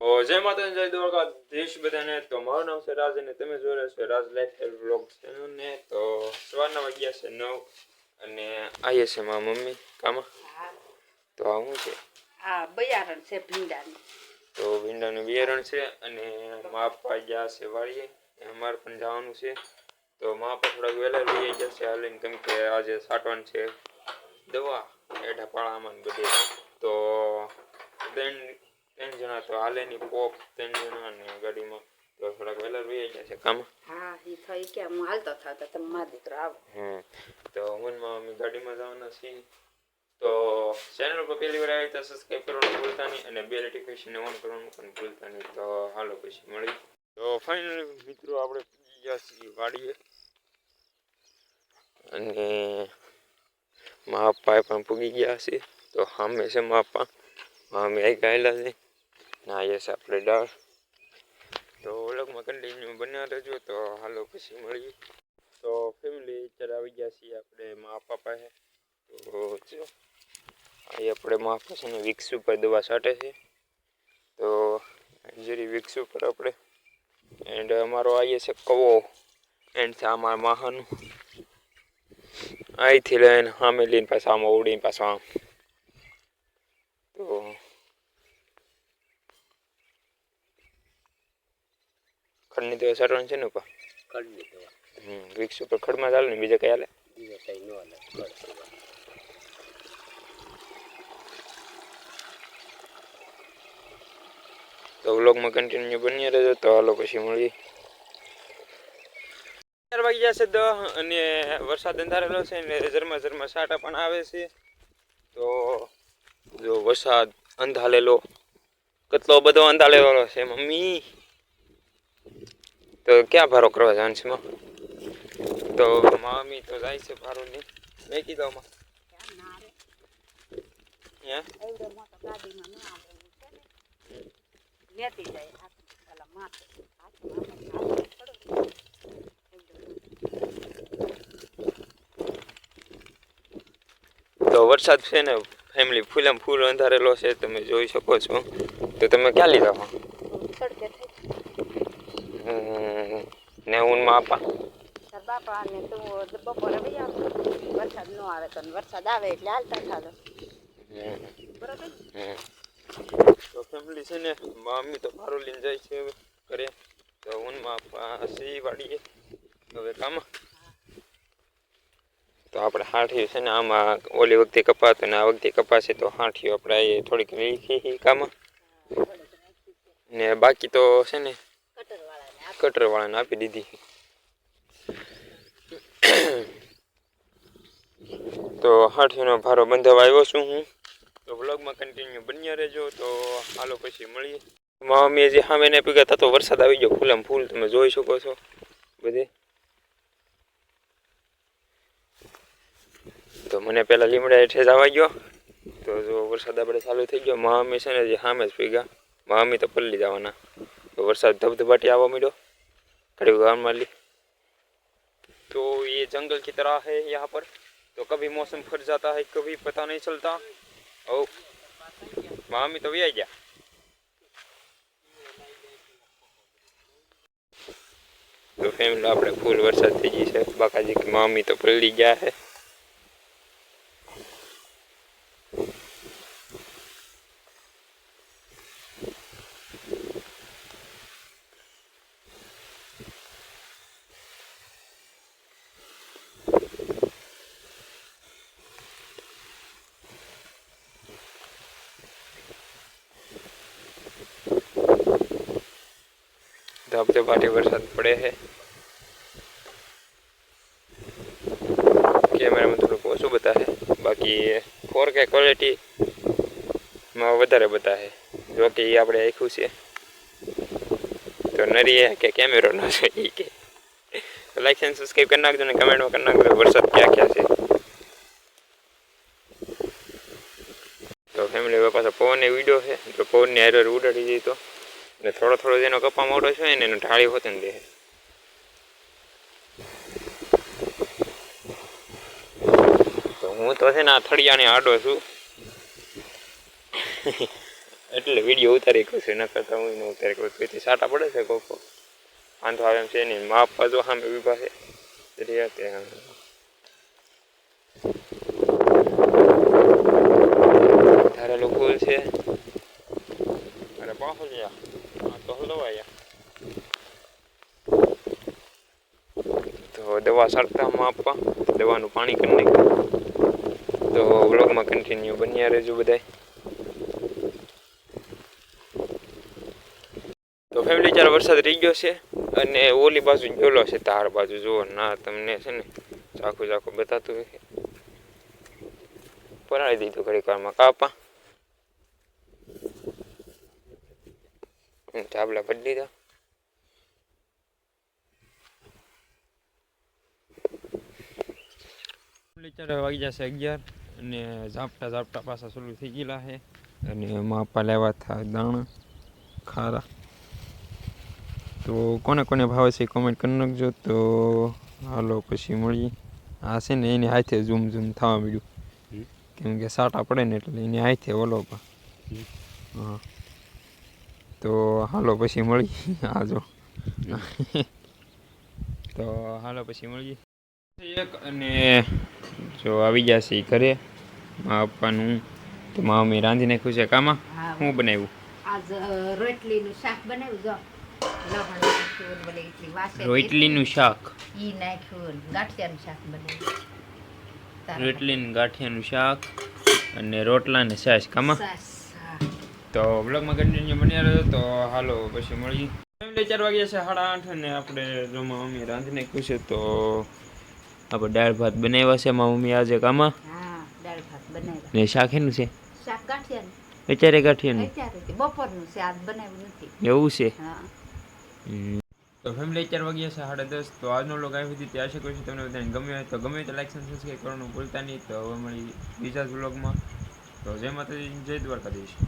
જય માતા જય દ્વારકા દેશ બધાને તો મારું નામ છે રાજ અને તમે જોઈ રહ્યા છો રાજ લાઈફ હેલ્પ બ્લોગ ને. તો સવારના વાગ્યા છે નવ અને આવીએ છે મારા મમ્મી કામાં? હા. તો આ શું છે? આ બિયારણ છે ભીંડાનું. તો ભીંડાનું બિયારણ છે અને મા પપ્પા ગયા છે વાળીએ અમારે પણ જવાનું છે. તો મા પપ્પા થોડાક વહેલા લઈ ગયા છે હાલીને કેમ કે આજે સાટવાનું છે દવા એઠા પાળામાં બધી. તો ત્રણ ત્રણ જણા તો હાલે ની પોપ ત્રણ જણા અને ગાડીમાં તો થોડાક વહેલા લઈ ગયા છે કામ. હા એ થઈ કે હું હાલતો થાવ તો તમે મારો દીકરો આવો. હમ. તો હું ને અમે ગાડીમાં જવાના છીએ. તો ચેનલ પર પહેલી વાર આવી તો સબસ્ક્રાઈબ કરવાનું ભૂલતા નહીં અને બે નોટિફિકેશન ઓન કરવાનું પણ ભૂલતા નહીં. તો હાલો પછી મળી તો ફાઇનલ મિત્રો આપણે પૂજી ગયા છીએ વાડીએ. અને મા પપ્પાએ પણ પૂગી ગયા છે. તો સામે છે મા પપ્પા. મામી આવી ગયેલા છે. ના છે આપણે દાળ. તો વ્લોગમાં કન્ટિન્યુ બન્યા રહેજો, તો હાલો પછી મળીએ. તો ફેમિલી અત્યારે આવી ગયા છીએ આપણે મા પાપા છે તો જો, અહીં આપણે મા પપ્પા છે ને વિક્સ ઉપર દવા છાંટે છે. તો જરી વિક્સ ઉપર આપણે. એન્ડ અમારો આવીએ છે કવો. એન્ડ છે અમારા માહાનું. અહીંથી લઈને સામે લઈને પાછા, આમાં ઉડીને પાછા આમ. તો ખડની દવા છાંટવાની છે ને ઉપર? કડની દવા હમ વિક્સ ઉપર ખડમાં ચાલે ને બીજા કઈ હાલે? બીજે કઈ ન હાલે તો વ્લોગમાં કન્ટિન્યુ બની રહેજો તો હાલો પછી મળીએ. ચાર વાગ્યા છે દહ અને વરસાદ અંધારેલો છે ને ઝરમા ઝરમા સાટા પણ આવે છે. તો જો વરસાદ અંધાલેલો કેટલો બધો અંધારેલો છે મમ્મી. તો ક્યાં ભારો કરવા જવાનું છે માં? તો મમ્મી તો જાય છે ભારો નહીં મેં કીધું આમ. તો વરસાદ છે ને ફેમિલી ફૂલમ ફૂલ અંધારેલો છે, તમે જોઈ શકો છો. તો તમે ક્યાં લીધા હો મોટો. સડકે થઈ હમ, ને ઊનમાં આપા બાપા ને તું બપોરે વહી વરસાદ ન આવે તો વરસાદ આવે એટલે હાલતા હમ, બરોબર. તો ફેમિલી છે ને મમ્મી તો ભારો લઈને જાય છે હવે ઘરે. તો ઊનમાં આપા સી વાડીએ હવે કામ. તો આપણે હાંઠી છે ને આમાં ઓલી વખતે કપાતો ને આ વખતે કપાશે તો હાઠીઓ આપણે થોડીક લીખી કામાં. ને બાકી તો છે ને કટરવાળાને આપી દીધી. તો હાથીનો ભારો બંધાવા આવ્યો છું હું. તો વ્લોગમાં કન્ટિન્યુ બન્યા રહેજો. તો હાલો પછી મળીએ. અમે જે સામે ને ભેગા થતો વરસાદ આવી ગયો. ફૂલમ ફૂલ તમે જોઈ શકો છો. બધે. તો મને પેલા લીમડા હેઠે જવા ગયો. તો જો વરસાદ આપણે ચાલુ થઈ ગયો. મહામી છે ને જે સામે જ ભેગા મહામી તો પલ્લી જવાના. તો વરસાદ ધબધબાટી આવવા મળ્યો खड़े गाँव वाली तो ये जंगल की तरह है यहाँ पर तो कभी मौसम फट जाता है कभी पता नहीं चलता ओ मामी तो भी आ गया તો ફેમિલી આપણે ફૂલ વરસાદ થઈ ગઈ છે બાકાજી કે મામી તો પલળી ગયા છે ધબધબાટી વરસાદ પડે છે કેમેરામાં થોડુંક ઓછું બતાવે બાકી ફોર કે ક્વોલિટીમાં વધારે બતાવે। જો કે એ આપણે આખ્યું છે। તો નરીએ કે કેમેરો ના છે એ કે। લાઈક એન્ડ સબસ્ક્રાઈબ કરી નાખજો ને કમેન્ટમાં કરી નાખજો વરસાદ ક્યાં ક્યાં છે। તો ફેમિલી હવે પાછો પવનની વીડિયો છે તો પવનની હારે ઉડાડી દીધો ને થોડો થોડો જેનો કપા મોટો છે ને એનો ઢાળી હોતે ને દે. તો હું તો છે ને આ થળિયાને આડો છું. એટલે વીડિયો ઉતારી કહું છું ન કરતા હું ન ઉતારી કહું તેથી સાટા પડે છે કોકો વાંધો આવે એમ છે નહીં માપ પાછો સામે ઊભા છે. રહ્યા તે ધારેલો ફૂલ છે. અરે બાહુલિયા. આ તો દવા સારતામાં આપવા. દવાનું પાણી કરી નાખ્યું. તો વ્લોગમાં કન્ટિન્યુ બન્યા રહેજો બધાય. તો ફેમિલી ચાર વરસાદ રહી ગયો છે અને ઓલી બાજુ જોલો છે તાર બાજુ, જુઓ ના તમને છે ને ચાખું ચાખું બતાતું હોય પરાળી દીધું ઘડી કાળમાં કાપા હમ, ચાબલા ભરી દીધા. ચાર વાગી જશે અગિયાર અને ઝાપટા ઝાપટા પાછા શરૂ થઈ ગયેલા છે. અને માપા લેવા થા દાણા ખારા. તો કોને કોને ભાવે છે કોમેન્ટ કરી નાખજો. તો હાલો પછી મળીએ. આ છે ને એની હાથે ઝૂમ ઝૂમ થવા મળ્યું કેમ કે સાટા પડે ને એટલે એની હાથે ઓલો પણ હા. તો હાલો પછી મળી આજો તો હાલો પછી મળીએ. એક અને જો આવી ગયા છે ઘરે મા પપ્પાનું. તો મા મમ્મી રાંધી નાખ્યું છે કામાં. હું. બનાવ્યું? આજ રોટલીનું શાક બનાવ્યું જો. રોટલીનું શાક? ઈ નાખ્યું ગાંઠિયાનું શાક બનાવ્યું. રોટલીનું ગાંઠિયાનું શાક અને રોટલાને છાશ કામાં. તો બ્લોગમાં કન્ટિન્યુ બન્યા રહ્યો તો હાલો પછી મળીએ. ફેમિલી ચાર વાગ્યા છે? સાડા આઠ અને આપણે જો મમ્મી રાંધી નાખ્યું છે. તો આપણે દાળ ભાત બનાવ્યા છે મારા મમ્મી આજે કામાં ને શાક એનું છે અત્યારે ગાંઠિયાનું બપોરનું છે આજ બનાવ્યું નથી. એવું છે. તો ફેમિલી ચાર વાગ્યા છે સાડા દસ. તો આજનો લોક આવી હતી ત્યાં છે કોઈ તમને બધાને ગમ્યો હોય તો ગમે તો લાઈક સબસ્ક્રાઈબ કરવાનું ભૂલતા નહીં. તો હવે મળી બીજા જ વ્લોગમાં તો જય માતાજી જય દ્વારકાધીશ.